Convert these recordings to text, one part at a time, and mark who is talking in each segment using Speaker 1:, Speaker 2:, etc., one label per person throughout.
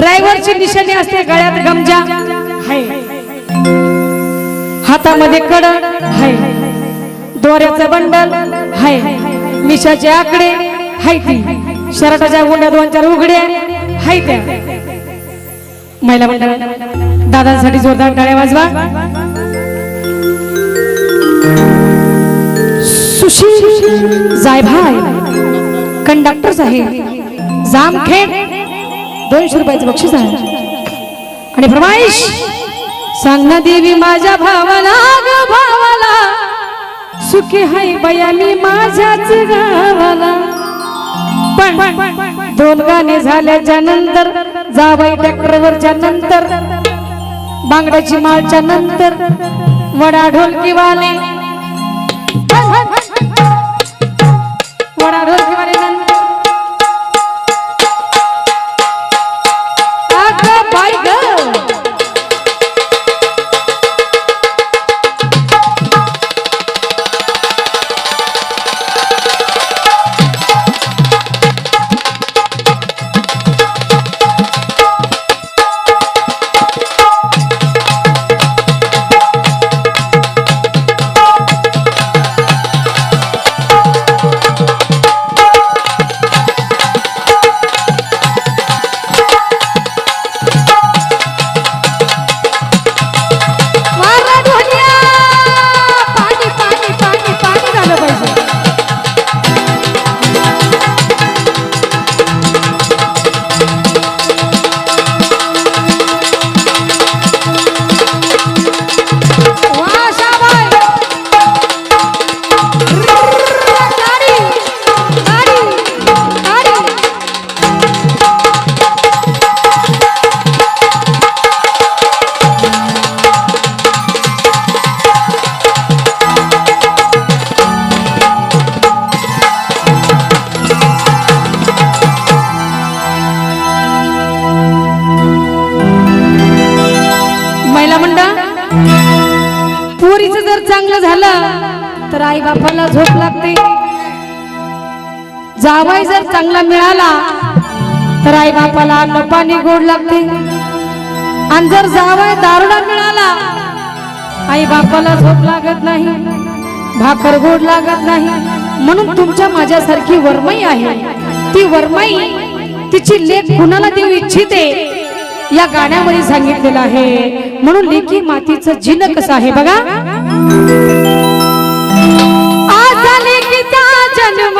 Speaker 1: ड्रायव्हरची निशाणी असते गळ्यात गमजा. हाय. हातामध्ये कड हाय. दोऱ्याचं बंडल. हाय. मिशाचे आकडे. हाय ती. शर्टाच्या गुंड्या दोन चार उघड्या. हाय त्या. महिला मंडळ दादांसाठी जोरदार टाळ्या वाजवा. सुशील जायभाय कंडक्टर साहेब जामखेड. दोनशे रुपयाचं बक्षीस आहे. आणि फरमाईश सांग ना देवी माझ्या भावाला ग भावाला सुखी हाय बया मी माझ्याच गावाला. पण दोन गाणे झाल्याच्यानंतर जावाई ट्रॅक्टरवरच्या नंतर बांगड्याची माळच्या नंतर वडा ढोलकीवाले वडा ढोलकीवाले चांगलं झालं तर आई बापाला झोप लागते. जावाय जर चांगला मिळाला तर आई बापाला अन्न पाणी गोड लागते. आणि जर जावाय दारुडा मिळाला आई बापाला झोप लागत नाही भाकर गोड लागत नाही. म्हणून तुमच्या माझ्यासारखी वरमई आहे. ती वरमई तिची लेख कुणाला देऊ इच्छिते? या गाण्यामध्ये सांगितलेलं आहे. म्हणून लेखी मातीचं जिन कसं आहे बघा? आज लेकीचा जन्म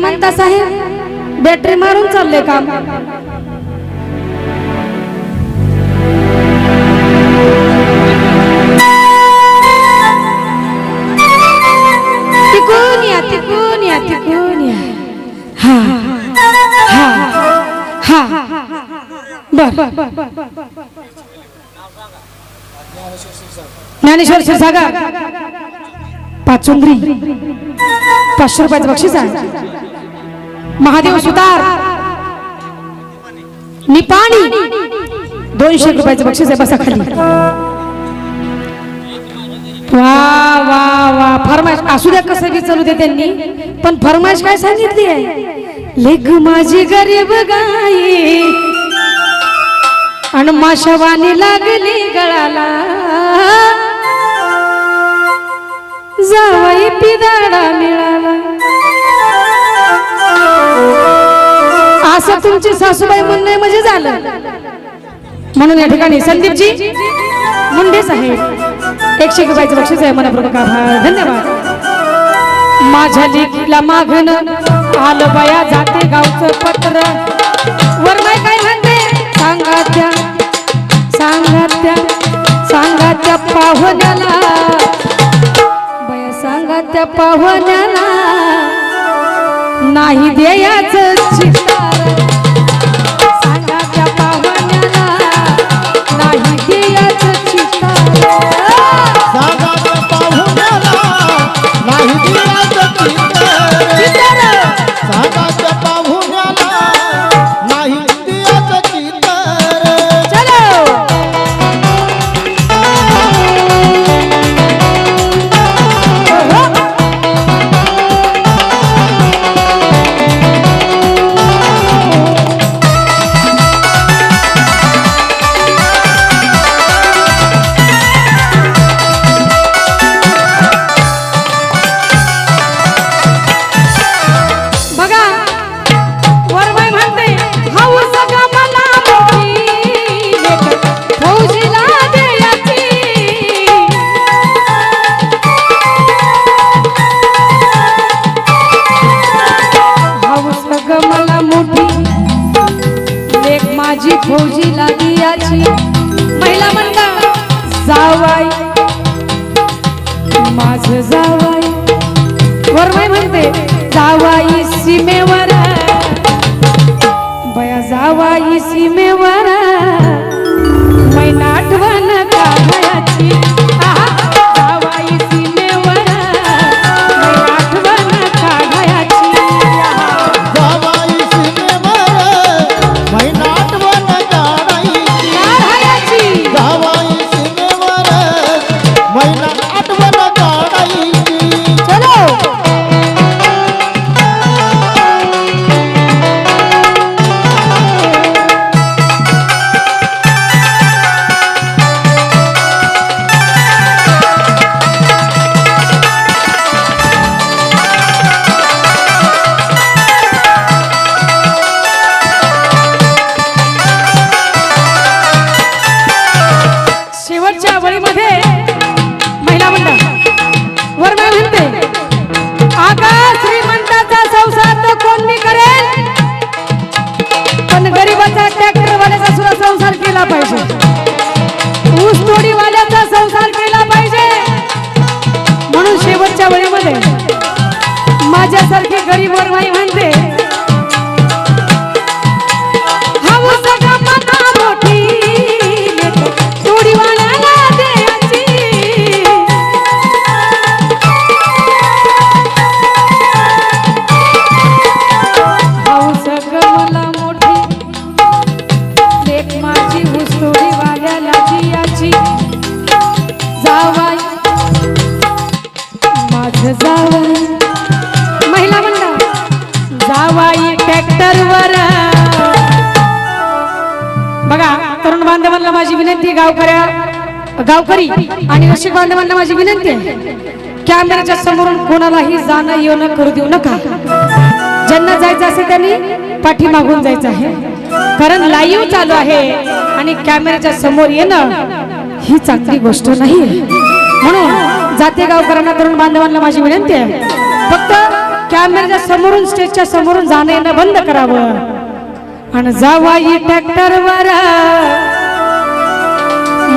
Speaker 1: म्हणता साहेब बॅटरी मारून चालले काम. तिकून या तिकून या तिकून या. हा हा हा बर ज्ञानेश्वर क्षीरसागर. पाचुंद्री पाचशे रुपयाचं बक्षीस आहे. महादेव सुतार निपाणी दोनशे रुपयाचं बक्षीस आहे बसा खाली. वा वा वा फरमाश असू द्या कसं बी चालू दे त्यांनी पण फरमाश काय सांगितली आहे? लेख माझी गरीब गाई आणि माशावानी लागली गळाला. जावाई पिदाडा मिळाला. असं तुमची सासूबाई म्हणणे म्हणजे झालं. म्हणून या ठिकाणी संदीपजी मुंडे साहेब एकशे रुपयाचं बक्षीस आहे. मनपूर्वक आभार. धन्यवाद. माझ्या लेकीला मागण आलं बया जाते गावचं पत्र. वरमाय काय म्हणते? सांगा त्या सांगा त्या सांगा त्या पाहुण्याला. बया सांगा त्या पाहुण्याला. नाही द्यायच माझ जावाई. वरमाई म्हणते जावाई सीमेवर. बया जावाई सीमेवर. आमच्यासारखी गरीब वरवाई बघा तरुण बांधवांना माझी विनंती गावकऱ्या गावकरी आणि रसिक बांधवांना माझी विनंती आहे कॅमेऱ्याच्या समोरून कोणालाही जाणं येणं करू देऊ नका. ज्यांना जायचं असेल त्यांनी पाठीमागून जायचं आहे. कारण लाईव्ह चालू आहे आणि कॅमेऱ्याच्या समोर येणं ही चांगली गोष्ट नाही म्हणून जाते गावकऱ्यांना तरुण बांधवांना माझी विनंती आहे. फक्त कॅमेऱ्याच्या समोरून स्टेजच्या समोरून जाणं येणं बंद करावं. आणि जावाई ट्रॅक्टरवर.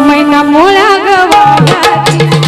Speaker 1: मैना मुळा गवाची